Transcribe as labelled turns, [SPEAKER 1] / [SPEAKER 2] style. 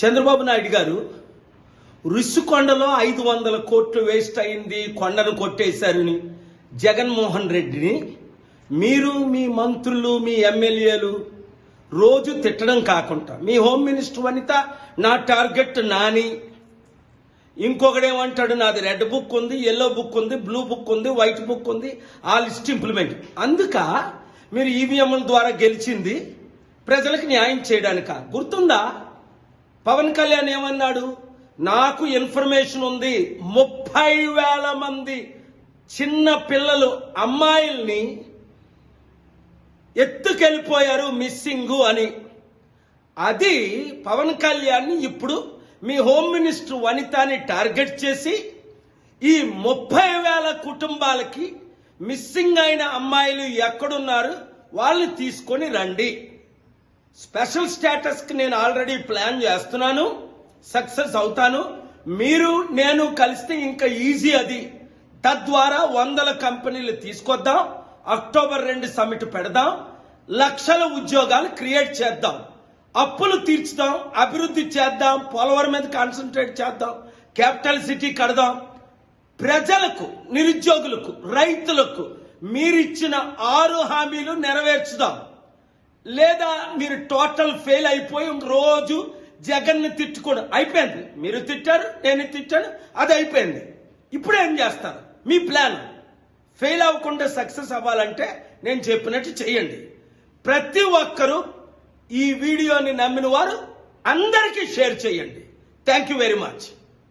[SPEAKER 1] చంద్రబాబు నాయుడు గారు రుషికొండలో ఐదు వందల కోట్లు వేస్ట్ అయింది కొండను కొట్టేశారని జగన్మోహన్ రెడ్డిని. మీరు మీ మంత్రులు మీ ఎమ్మెల్యేలు రోజు తిట్టడం కాకుండా మీ హోమ్ మినిస్టర్ వనిత నా టార్గెట్ నాని. ఇంకొకడేమంటాడు నాది రెడ్ బుక్ ఉంది ఎల్లో బుక్ ఉంది బ్లూ బుక్ ఉంది వైట్ బుక్ ఉంది ఆ లిస్ట్ ఇంప్లిమెంట్. అందుక మీరు ఈవీఎంల ద్వారా గెలిచింది ప్రజలకు న్యాయం చేయడానిక? గుర్తుందా? పవన్ కళ్యాణ్ ఏమన్నాడు? నాకు ఇన్ఫర్మేషన్ ఉంది. ముప్పై వేల మంది చిన్న పిల్లలు అమ్మాయిల్ని ఎత్తుకెళ్ళిపోయారు మిస్సింగ్ అని. అది పవన్ కళ్యాణ్ ఇప్పుడు మీ హోమ్ మినిస్టర్ వనితాని టార్గెట్ చేసి ఈ ముప్పై వేల కుటుంబాలకి మిస్సింగ్ అయిన అమ్మాయిలు ఎక్కడున్నారు? వాళ్ళు తీసుకొని రండి. స్పెషల్ స్టేటస్కి నేను ఆల్రెడీ ప్లాన్ చేస్తున్నాను సక్సెస్ అవుతాను. మీరు నేను కలిస్తే ఇంకా ఈజీ అది. తద్వారా వందల కంపెనీలు తీసుకొద్దాం అక్టోబర్ రెండు సమిట్ పెడదాం లక్షల ఉద్యోగాలు క్రియేట్ చేద్దాం. అప్పులు తీర్చుదాం అభివృద్ధి చేద్దాం పోలవరం మీద కాన్సన్ట్రేట్ చేద్దాం క్యాపిటల్ సిటీ కడదాం. ప్రజలకు నిరుద్యోగులకు రైతులకు మీరిచ్చిన ఆరు హామీలు నెరవేర్చుదాం. లేదా మీరు టోటల్ ఫెయిల్ అయిపోయి రోజు జగన్ని తిట్టుకోడు అయిపోయింది. మీరు తిట్టారు నేను తిట్టాను అది అయిపోయింది. ఇప్పుడు ఏం చేస్తారు? మీ ప్లాన్. ఫెయిల్ అవ్వకుండా సక్సెస్ అవ్వాలంటే నేను చెప్పినట్టు చేయండి ప్రతి ఒక్కరూ ఈ వీడియోని నమ్మిన వారు అందరికీ షేర్ చేయండి థ్యాంక్ యూ వెరీ మచ్.